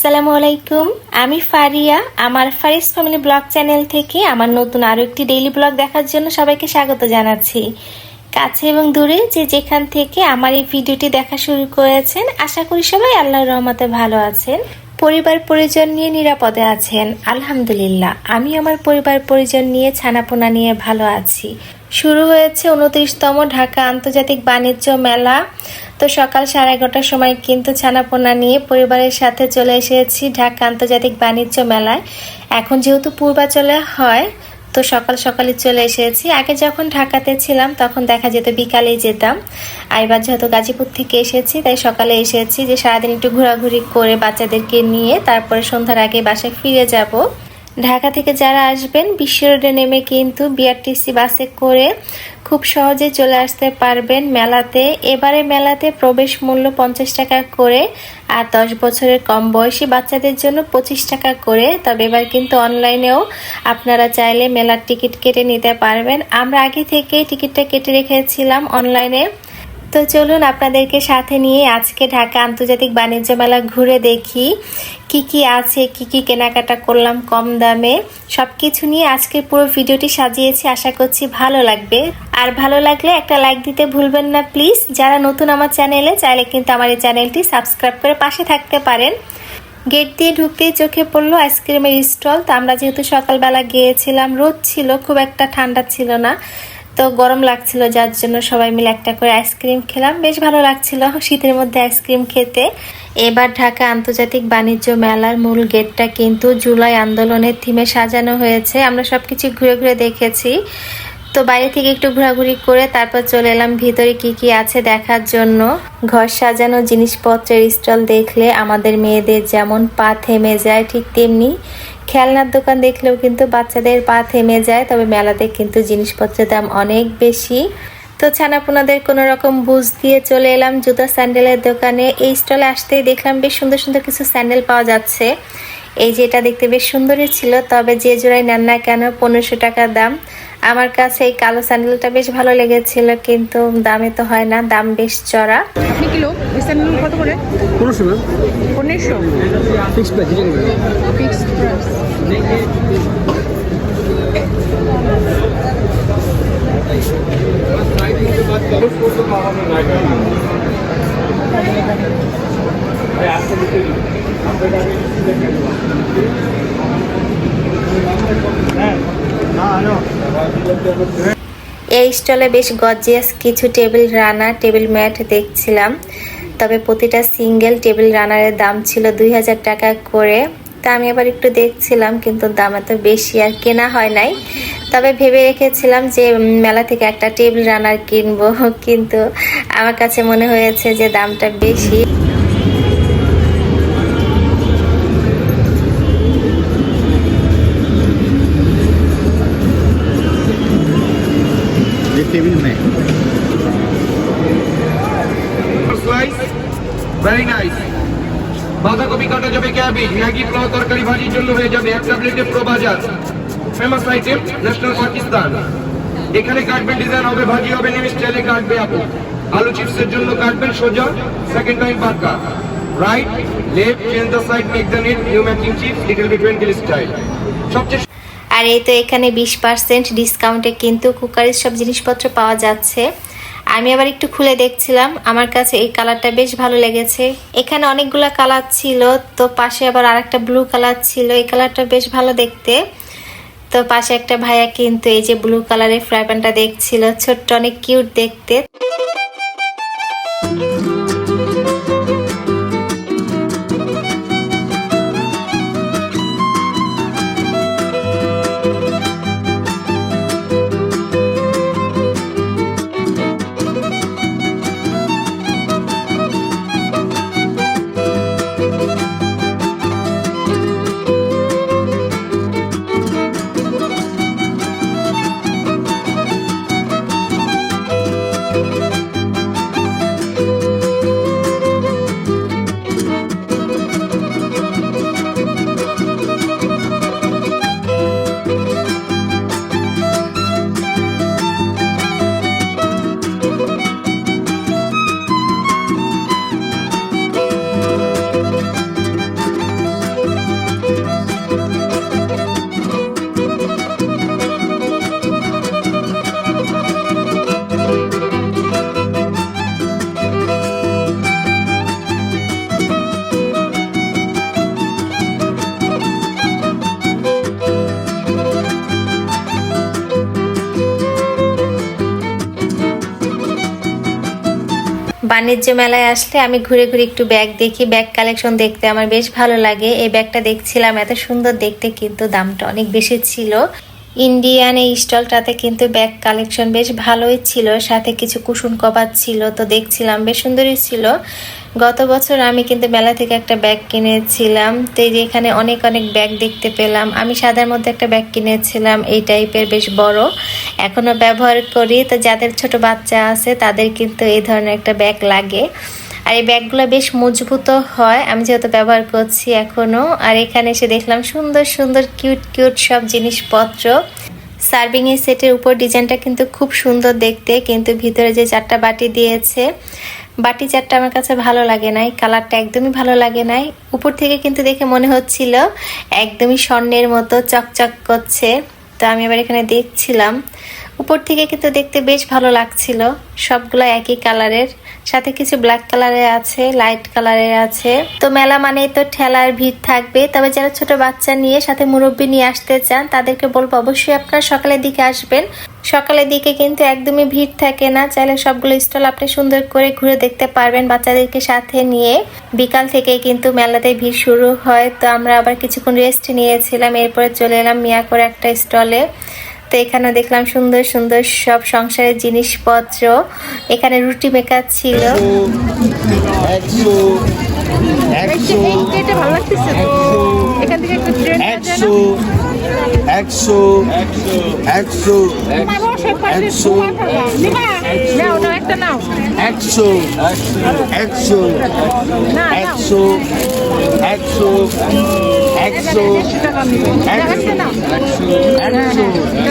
আসসালামু আলাইকুম। আমি ফারিয়া। আমার ফারিস ফ্যামিলি ব্লগ চ্যানেল থেকে আমার নতুন আরও একটি ডেইলি ব্লগ দেখার জন্য সবাইকে স্বাগত জানাচ্ছি। কাছে এবং দূরে যে যেখান থেকে আমার এই ভিডিওটি দেখা শুরু করেছেন, আশা করি সবাই আল্লাহর রহমতে ভালো আছেন। পরিবার পরিজন নিয়ে নিরাপদে আছেন, আলহামদুলিল্লাহ। আমি আমার পরিবার পরিজন নিয়ে ছানাপোনা নিয়ে ভালো আছি। শুরু হয়েছে উনত্রিশতম ঢাকা আন্তর্জাতিক বাণিজ্য মেলা। তো সকাল সাড়ে এগারোটার সময় কিন্তু ছানাপোনা নিয়ে পরিবারের সাথে চলে এসেছি ঢাকা আন্তর্জাতিক বাণিজ্য মেলায়। এখন যেহেতু পূর্বাচলে হয়, তো সকাল সকালে চলে এসেছি। আগে যখন ঢাকাতে ছিলাম, তখন দেখা যেত বিকালেই যেতাম। আর এবার যেহেতু গাজীপুর থেকে এসেছি, তাই সকালে এসেছি যে সারাদিন একটু ঘোরাঘুরি করে বাচ্চাদেরকে নিয়ে, তারপরে সন্ধ্যার আগে বাসায় ফিরে যাব। ঢাকা থেকে যারা আসবেন বিশ্ব রোডে নেমে কিন্তু বিআরটিসি বাসে করে খুব সহজে চলে আসতে পারবেন মেলাতে। এবারে মেলাতে প্রবেশ মূল্য পঞ্চাশ টাকা করে আর দশ বছরের কম বয়সী বাচ্চাদের জন্য পঁচিশ টাকা করে। তবে এবার কিন্তু অনলাইনেও আপনারা চাইলে মেলার টিকিট কেটে নিতে পারবেন। আমরা আগে থেকেই টিকিটটা কেটে রেখেছিলাম অনলাইনে। তো চলুন আপনাদেরকে সাথে নিয়ে আজকে ঢাকা আন্তর্জাতিক বাণিজ্য মেলা ঘুরে দেখি। কি কি আছে, কি কি কেনাকাটা করলাম কম দামে সব কিছু নিয়ে আজকের পুরো ভিডিওটি সাজিয়েছি। আশা করছি ভালো লাগবে। আর ভালো লাগলে একটা লাইক দিতে ভুলবেন না প্লিজ যারা নতুন আমার চ্যানেলে, চাইলে কিন্তু আমার এই চ্যানেলটি সাবস্ক্রাইব করে পাশে থাকতে পারেন। গেট দিয়ে ঢুকতেই চোখে পড়ল আইসক্রিমের স্টল তো আমরা যেহেতু সকালবেলা গিয়েছিলাম, রোদ ছিল, খুব একটা ঠান্ডা ছিল না। তো গরম লাগছিল, যার জন্য সবাই মিলে একটা করে আইসক্রিম খেলাম। বেশ ভালো লাগছিল শীতের মধ্যে আইসক্রিম খেতে। এবার ঢাকা আন্তর্জাতিক বাণিজ্য মেলার মূল গেটটা কিন্তু জুলাই আন্দোলনের থিমে সাজানো হয়েছে। আমরা সব কিছু ঘুরে ঘুরে দেখেছি। তো বাইরে থেকে একটু ঘোরাঘুরি করে তারপর চলে এলাম। ভিতরে কি কি আছে দেখার জন্য। ঘর সাজানো, জিনিসপত্রের স্টল দেখলে আমাদের মেয়েদের যেমন পা থেমে যায় ঠিক তেমনি। খেলনার দোকান দেখলেও কিন্তু বাচ্চাদের পা থেমে যায় তবে মেলাতে কিন্তু জিনিসপত্রের দাম অনেক বেশি। তো ছানাপোনাদের কোনো রকম বুঝ দিয়ে চলে এলাম জুতা স্যান্ডেলের দোকানে। এই স্টলে আসতেই দেখলাম বেশ সুন্দর সুন্দর কিছু স্যান্ডেল পাওয়া যাচ্ছে। এই যে এটা দেখতে বেশ সুন্দরই ছিল তবে যে জোড়াই নেন না কেন পনেরোশো টাকা দাম। আমার কাছে এই কালো স্যান্ডেলটা বেশ ভালো লেগেছিল কিন্তু দামে তো হয় না দাম বেশ চড়া। আপনি কিলো? স্যান্ডেল কত করে? পনেরোশো পনেরোশো? প্রাইস এই স্টলে বেশ গর্জিয়াস কিছু টেবিল রানার, টেবিল ম্যাট দেখছিলাম। তবে প্রতিটা সিঙ্গেল টেবিল রানারের দাম ছিল দুই হাজার টাকা করে। তা আমি আবার একটু দেখছিলাম, কিন্তু দাম এত বেশি আর কেনা হয় নাই। তবে ভেবে রেখেছিলাম যে মেলা থেকে একটা টেবিল রানার কিনবো। কিন্তু আমার কাছে মনে হয়েছে যে, দামটা বেশি। Very nice. বাঁধাকপি কাটা যাবে ক্যাবেজ ম্যাগি পোলাও তরকারি ভাজির জন্য হয়ে যাবে এক ট্যাবলেটে প্রো বাজার। ফেমাস আইটেম ন্যাশনাল পাকিস্তান এখানে কাটবেন ডিজাইন হবে, ভাজি হবে নিম স্টাইলে কাটবে আপু। আলু চিপসের জন্য কাটবেন সোজা সেকেন্ড টাইম বাঁকা right left change the side make the neat new making chips little bit twenty style সবচেয়ে আর এই তো এখানে বিশ পার্সেন্ট ডিসকাউন্টে কিন্তু কুকারের সব জিনিসপত্র পাওয়া যাচ্ছে। আমি আবার একটু খুলে দেখছিলাম। আমার কাছে এই কালারটা বেশ ভালো লেগেছে। এখানে অনেকগুলো কালার ছিল, তো পাশে আবার আর একটা ব্লু কালার ছিল। এই কালারটা বেশ ভালো দেখতে। তো পাশে একটা ভাইয়া কিন্তু এই যে ব্লু কালারের ফ্রাই প্যানটা দেখছিল। ছোট্ট, অনেক কিউট দেখতে। বাণিজ্য মেলায় আসলে আমি ঘুরে ঘুরে একটু ব্যাগ দেখি। ব্যাগ কালেকশন দেখতে আমার বেশ ভালো লাগে। এই ব্যাগটা দেখছিলাম, এত সুন্দর দেখতে, কিন্তু দামটা অনেক বেশি ছিল। ইন্ডিয়ান এই স্টলটাতে কিন্তু ব্যাগ কালেকশন বেশ ভালোই ছিল, সাথে কিছু কুশন কভার ছিল, তো দেখছিলাম বেশ সুন্দরই ছিল। গত বছর আমি কিন্তু মেলা থেকে একটা ব্যাগ কিনেছিলাম, তো এই যে এখানে অনেক অনেক ব্যাগ দেখতে পেলাম। আমি সাদার মধ্যে একটা ব্যাগ কিনেছিলাম, এই টাইপের বেশ বড়। এখনও ব্যবহার করি, তো যাদের ছোট বাচ্চা আছে তাদের কিন্তু এই ধরনের একটা ব্যাগ লাগে। আর এই ব্যাগগুলো বেশ মজবুত হয়, আমি যেহেতু ব্যবহার করছি এখনও আর এখানে এসে দেখলাম সুন্দর সুন্দর, কিউট কিউট সব জিনিসপত্র। সার্ভিং এর সেটের উপর ডিজাইনটা কিন্তু খুব সুন্দর দেখতে, কিন্তু ভিতরে যে চারটা বাটি দিয়েছে, বাটি চারটা আমার কাছে ভালো লাগে নাই, কালারটা একদমই ভালো লাগে নাই। উপর থেকে কিন্তু দেখে মনে হচ্ছিল একদমই স্বর্ণের মতো চকচক করছে, তো আমি এবার এখানে দেখছিলাম। উপর থেকে কিন্তু দেখতে বেশ ভালো লাগছিল, সবগুলো একই কালারের। সাথে কিছু ব্ল্যাক কালারের আছে লাইট কালারের আছে। তো মেলা মানে তো ঠেলার ভিড় থাকবে। তবে যারা ছোট বাচ্চা নিয়ে সাথে মুরব্বী নিয়ে আসতে চান, তাদেরকে বলব অবশ্যই আপনারা সকালের দিকে আসবেন। সকালের দিকে কিন্তু একদমই ভিড় থাকে না। চাইলে সবগুলো স্টল আপনি সুন্দর করে ঘুরে দেখতে পারবেন বাচ্চাদেরকে সাথে নিয়ে। বিকাল থেকে কিন্তু মেলাতে ভিড় শুরু হয়। তো আমরা আবার কিছুক্ষণ রেস্ট নিয়েছিলাম, এরপরে চলে এলাম মিয়া করে একটা স্টলে। তো এখানে দেখলাম সুন্দর সুন্দর সব সংসারের জিনিসপত্র এখানে রুটি মেকার ছিল একশো একশো একশো একশো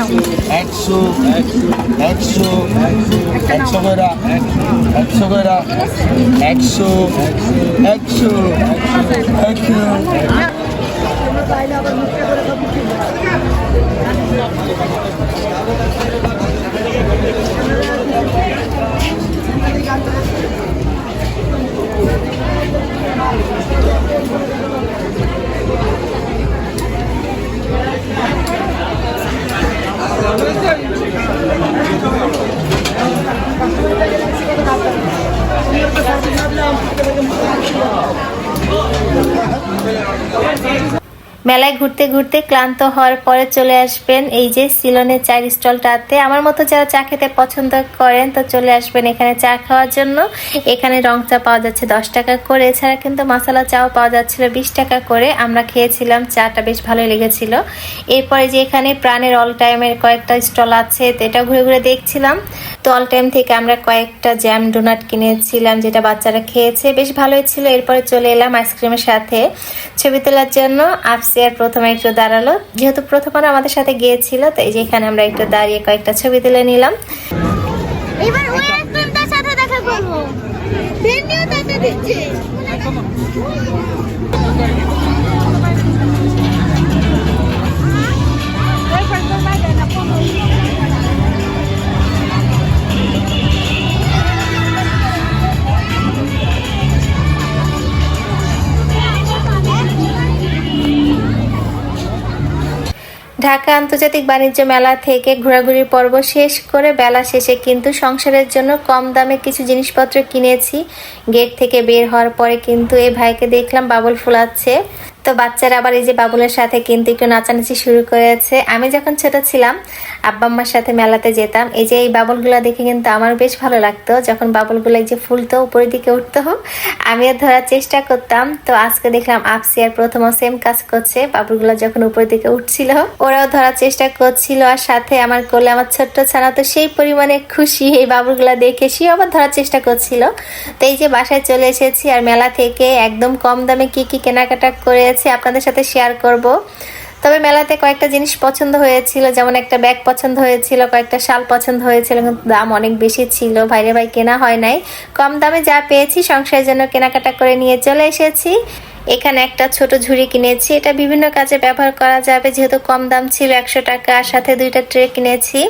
একশো একশো একশো একশো একশো একশো একশো একশো একশো একশো একশো মেলায় ঘুরতে ঘুরতে ক্লান্ত হওয়ার পরে চলে আসবেন এই যে সিলনের চায়ের স্টলটাতে। আমার মতো যারা চা খেতে পছন্দ করেন, তো চলে আসবেন এখানে চা খাওয়ার জন্য। এখানে রং চা পাওয়া যাচ্ছে দশ টাকা করে, এছাড়া কিন্তু মশালা চাও পাওয়া যাচ্ছিল বিশ টাকা করে। আমরা খেয়েছিলাম, চাটা বেশ ভালোই লেগেছিল। এরপরে যে এখানে প্রাণের অল টাইমের কয়েকটা স্টল আছে, তো এটা ঘুরে ঘুরে দেখছিলাম। তো অল টাইম থেকে আমরা কয়েকটা জ্যাম ডোনাট কিনেছিলাম, যেটা বাচ্চারা খেয়েছে। বেশ ভালোই ছিল, এরপরে চলে এলাম আইসক্রিমের সাথে। ছবি তোলার জন্য আফসিয়ার প্রথমে একটু দাঁড়াল। যেহেতু প্রথমবার আমাদের সাথে গিয়েছিল, তো এই যে এখানে আমরা একটু দাঁড়িয়ে কয়েকটা ছবি তুলে নিলাম। এবার ঢাকা আন্তর্জাতিক বাণিজ্য মেলা থেকে ঘোরাঘুরির পর্ব শেষ করে বেলা শেষে কিন্তু সংসারের জন্য কম দামে কিছু জিনিসপত্র কিনেছি। গেট থেকে বের হওয়ার পরে কিন্তু এই ভাইকে দেখলাম বাবুল ফুলাচ্ছে। তো বাচ্চারা আবার এই যে বাবুলের সাথে কিন্তু একটু নাচানাচি শুরু করেছে। আমি যখন ছোট ছিলাম আব্বা আম্মার সাথে মেলাতে যেতাম। এই যে এই বাবুলগুলো দেখে কিন্তু আমার বেশ ভালো লাগতো। যখন বাবুলগুলো যে ফুলতো, উপরের দিকে উঠতো আমিও ধরার চেষ্টা করতাম। তো আজকে দেখলাম আপসিয়ার প্রথম সেম কাজ করছে। বাবুলগুলো যখন উপরের দিকে উঠছিল, ওরাও ধরার চেষ্টা করছিল। আর সাথে আমার কোলে আমার ছোট্ট ছানা তো সেই পরিমাণে খুশি। এই বাবুলগুলো দেখে সেও আবার ধরার চেষ্টা করছিল। তো এই যে বাসায় চলে এসেছি আর মেলা থেকে একদম কম দামে কি কি কেনাকাটা করেছি আপনাদের সাথে শেয়ার করব। তবে মেলাতে কয়েকটা জিনিস পছন্দ হয়েছিল, যেমন একটা ব্যাগ পছন্দ হয়েছিল, কয়েকটা শাল পছন্দ হয়েছিল কিন্তু দাম অনেক বেশি ছিল। ভাইরে ভাই, কেনা হয় নাই। কম দামে যা পেয়েছি সংসারের জন্য কেনাকাটা করে নিয়ে চলে এসেছি। এখানে একটা ছোট ঝুড়ি কিনেছি। এটা বিভিন্ন কাজে ব্যবহার করা যাবে, যেহেতু কম দাম ছিল একশো টাকা, আর সাথে দুইটা ট্রে কিনেছি।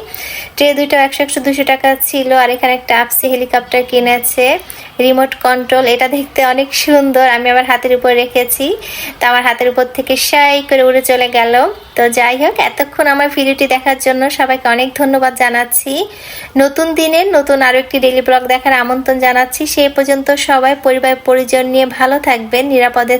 ট্রে দুইটা একশো একশো দুশো টাকা ছিল, আর এখানে একটা আপসি হেলিকপ্টার কিনেছে, রিমোট কন্ট্রোল। এটা দেখতে অনেক সুন্দর, আমি আবার হাতের উপর রেখেছি। তো আমার হাতের উপর থেকে সাই করে উড়ে চলে গেল। তো যাই হোক, এতক্ষণ আমার ভিডিওটি দেখার জন্য সবাইকে অনেক ধন্যবাদ জানাচ্ছি। নতুন দিনের নতুন আরও একটি ডেলি ব্লগ দেখার আমন্ত্রণ জানাচ্ছি। সেই পর্যন্ত সবাই পরিবার পরিজন নিয়ে ভালো থাকবেন, নিরাপদে